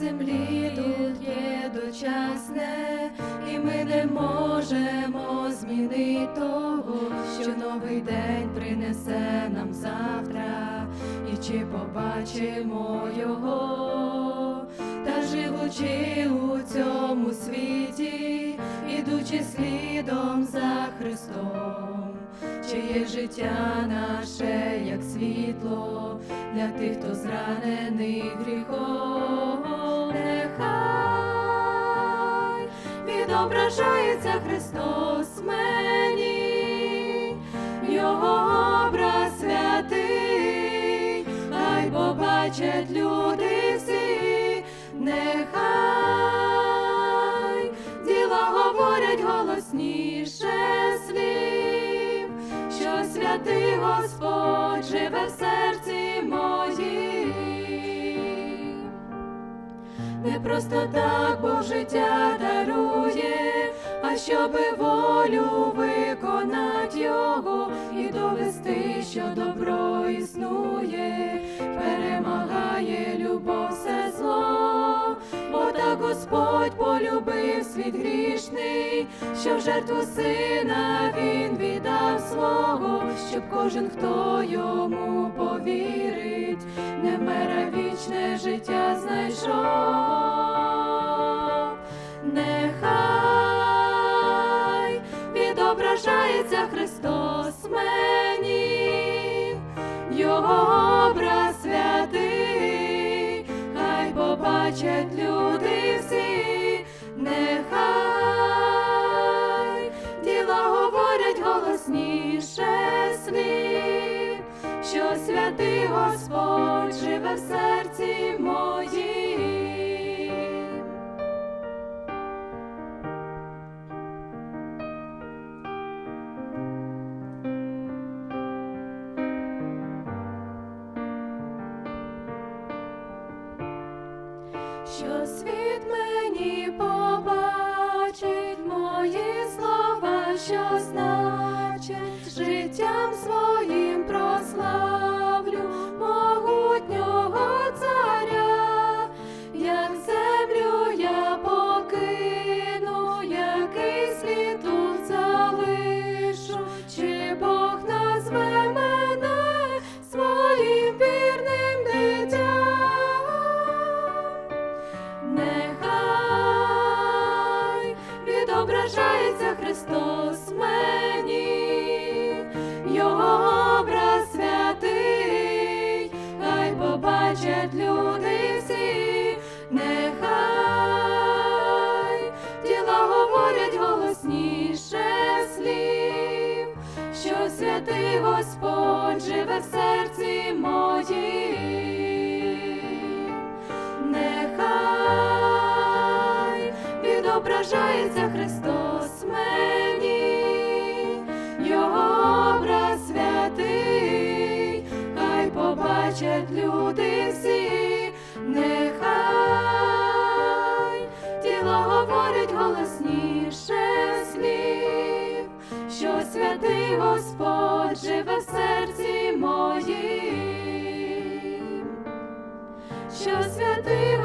землі тут є дочасне, і ми не можемо змінити того, що новий день принесе нам завтра, і чи побачимо його, та живучи у цьому світі, ідучи слідом за Христом, чиє життя наше, як світло для тих, хто зранений гріхом, нехай відображається Христос мені, Його образ святий, хай побачать люди всі, нехай святий Господь живе в серці моїм. Не просто так Бог життя дарує, а щоби волю виконать його і довести, що добро існує, перемагає любов все зло, бо так Господь полюбив світ грішний, що в жертву сина він віддав свого, щоб кожен, хто йому повірить, не вмере вічне життя знайшов. Нехай відображається Христос мені, Його образ святий, хай побачать люди святий Господь живе в серці моїм. що світ мені побачить мої слова, що значить побачать люди всі, нехай діла говорять голосніше слів, що святий Господь живе в серці моїм. Що святий Господь живе в серці моїм. Що святий